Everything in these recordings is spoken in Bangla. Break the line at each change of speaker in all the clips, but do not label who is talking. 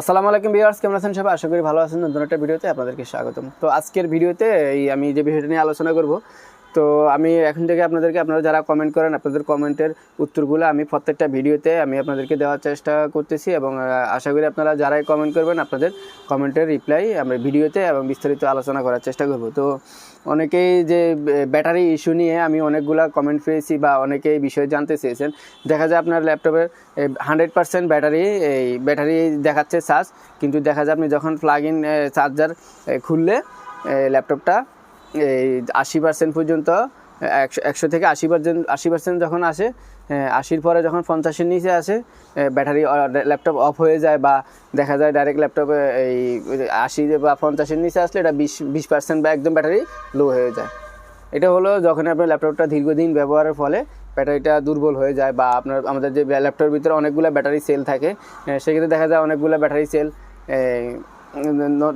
আসসালামু আলাইকুম ভিউয়ার্স, কেমন আছেন সবাই? আশা করি ভালো আছেন। নতুন একটা ভিডিওতে আপনাদেরকে স্বাগতম। তো আজকের ভিডিওতে এই আমি যে বিষয়টা নিয়ে আলোচনা করব তো আমি এখন থেকে আপনাদেরকে, আপনারা যারা কমেন্ট করেন, আপনাদের কমেন্টের উত্তরগুলো আমি প্রত্যেকটা ভিডিওতে আমি আপনাদেরকে দেওয়ার চেষ্টা করতেছি এবং আশা করি আপনারা যারাই কমেন্ট করবেন, আপনাদের কমেন্টের রিপ্লাই আমরা ভিডিওতে এবং বিস্তারিত আলোচনা করার চেষ্টা করব। তো অনেকেই যে ব্যাটারি ইস্যু নিয়ে আমি অনেকগুলা কমেন্ট পেয়েছি বা অনেকেই বিষয়ে জানতে চেয়েছেন। দেখা যায় আপনার ল্যাপটপের হান্ড্রেড পার্সেন্ট ব্যাটারি এই ব্যাটারি দেখাচ্ছে চার্জ কিন্তু দেখা যায় আপনি যখন প্লাগ ইন চার্জার খুললে ল্যাপটপটা এই আশি পার্সেন্ট পর্যন্ত, একশো একশো থেকে আশি পার্সেন্ট আশি পার্সেন্ট যখন আসে আশির পরে যখন পঞ্চাশের নিচে আসে ব্যাটারি ল্যাপটপ অফ হয়ে যায় বা দেখা যায় ডাইরেক্ট ল্যাপটপে এই আশি বা পঞ্চাশের নিচে আসলে এটা বিশ বিশ পার্সেন্ট বা একদম ব্যাটারি লো হয়ে যায়। এটা হলো যখন আপনার ল্যাপটপটা দীর্ঘদিন ব্যবহারের ফলে ব্যাটারিটা দুর্বল হয়ে যায় বা আপনার, আমাদের যে ল্যাপটপের ভিতরে অনেকগুলো ব্যাটারি সেল থাকে সেক্ষেত্রে দেখা যায় অনেকগুলো ব্যাটারি সেল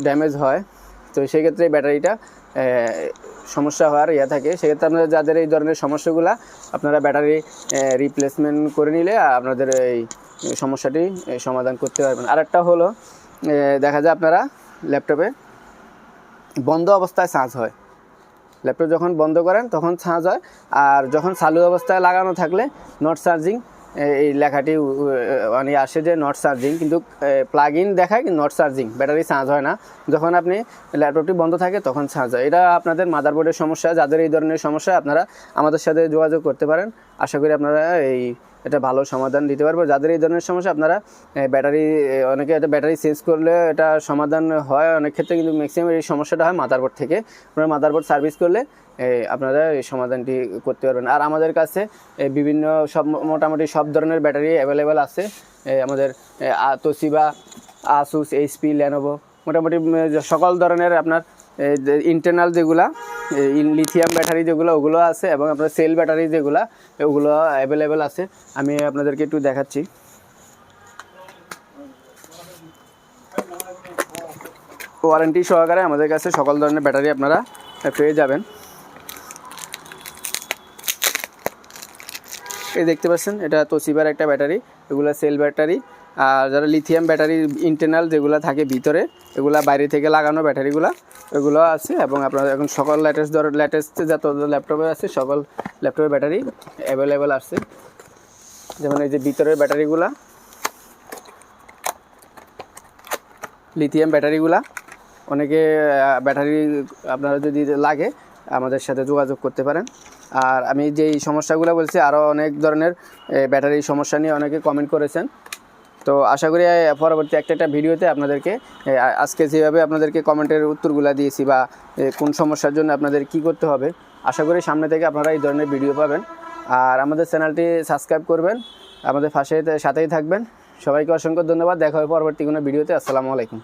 ড্যামেজ হয়। তো সেক্ষেত্রে ব্যাটারিটা সমস্যা হওয়ার ইয়ে থাকে। সেক্ষেত্রে আপনাদের যাদের এই ধরনের সমস্যাগুলো, আপনারা ব্যাটারি রিপ্লেসমেন্ট করে নিলে আপনাদের এই সমস্যাটি সমাধান করতে পারবেন। আরেকটা হলো দেখা যায় আপনারা ল্যাপটপে বন্ধ অবস্থায় চার্জ হয়। ল্যাপটপ যখন বন্ধ করেন, তখন চার্জ হয়। আর যখন চালু অবস্থায় লাগানো থাকলে নট চার্জিং এই লেখাটি মানে আসে যে নট চার্জিং কিন্তু প্লাগ ইন দেখায় নট চার্জিং ব্যাটারি চার্জ হয় না। যখন আপনি ল্যাপটপটি বন্ধ থাকে তখন চার্জ হয়। এটা আপনাদের মাদারবোর্ডের সমস্যা, যাদের এই ধরনের সমস্যা, আপনারা আমাদের সাথে যোগাযোগ করতে পারেন। আশা করি আপনারা এই এটা ভালো সমাধান দিতে পারব। যাদের এই ধরনের সমস্যা, আপনারা ব্যাটারি অনেকে এটা ব্যাটারি চেঞ্জ করলে এটা সমাধান হয় অনেক ক্ষেত্রে, কিন্তু ম্যাক্সিমাম এই সমস্যাটা হয় মাদারবোর্ড থেকে। আপনারা মাদারবোর্ড সার্ভিস করলে আপনারা এই সমাধানটি করতে পারবেন। আর আমাদের কাছে বিভিন্ন সব মোটামুটি সব ধরনের ব্যাটারি অ্যাভেলেবেল আছে। আমাদের তোসিবা আসুস এইচপি ল্যানোভো মোটামুটি সকল ধরনের আপনার ইন্টারনাল যেগুলা লিথিয়াম ব্যাটারি যেগুলো, ওগুলো আছে এবং আপনার সেল ব্যাটারি যেগুলো, ওগুলো অ্যাভেলেবেল আছে। আমি আপনাদেরকে একটু দেখাচ্ছি। ওয়ারেন্টি সহকারে আমাদের কাছে সকল ধরনের ব্যাটারি আপনারা পেয়ে যাবেন। এই দেখতে পাচ্ছেন, এটা তোসিবার একটা ব্যাটারি এগুলো সেল ব্যাটারি আর যারা লিথিয়াম ব্যাটারি ইন্টারনাল যেগুলো থাকে ভিতরে, এগুলো বাইরে থেকে লাগানো ব্যাটারিগুলো এগুলো আছে এবং আপনার এখন সকল লেটেস্ট ধর লেটেস্ট যত ল্যাপটপে আছে, সকল ল্যাপটপের ব্যাটারি অ্যাভেলেবেল আছে। যেমন এই যে ভিতরের ব্যাটারিগুলা লিথিয়াম ব্যাটারিগুলা অনেকে ব্যাটারি আপনারা যদি লাগে আমাদের সাথে যোগাযোগ করতে পারেন। আর আমি যেই সমস্যাগুলো বলছি আরও অনেক ধরনের ব্যাটারি সমস্যা নিয়ে অনেকে কমেন্ট করেছেন। তো আশা করি পরবর্তী একটা একটা ভিডিওতে আপনাদেরকে আজকে যেভাবে আপনাদেরকে কমেন্টের উত্তরগুলো দিয়েছি বা কোন সমস্যার জন্য আপনাদের কি করতে হবে, আশা করি সামনে থেকে আপনারা এই ধরনের ভিডিও পাবেন। আর আমাদের চ্যানেলটি সাবস্ক্রাইব করবেন, আমাদের পাশে সাথেই থাকবেন। সবাইকে অসংখ্য ধন্যবাদ, দেখা হবে পরবর্তী কোনো ভিডিওতে, আসসালামু আলাইকুম।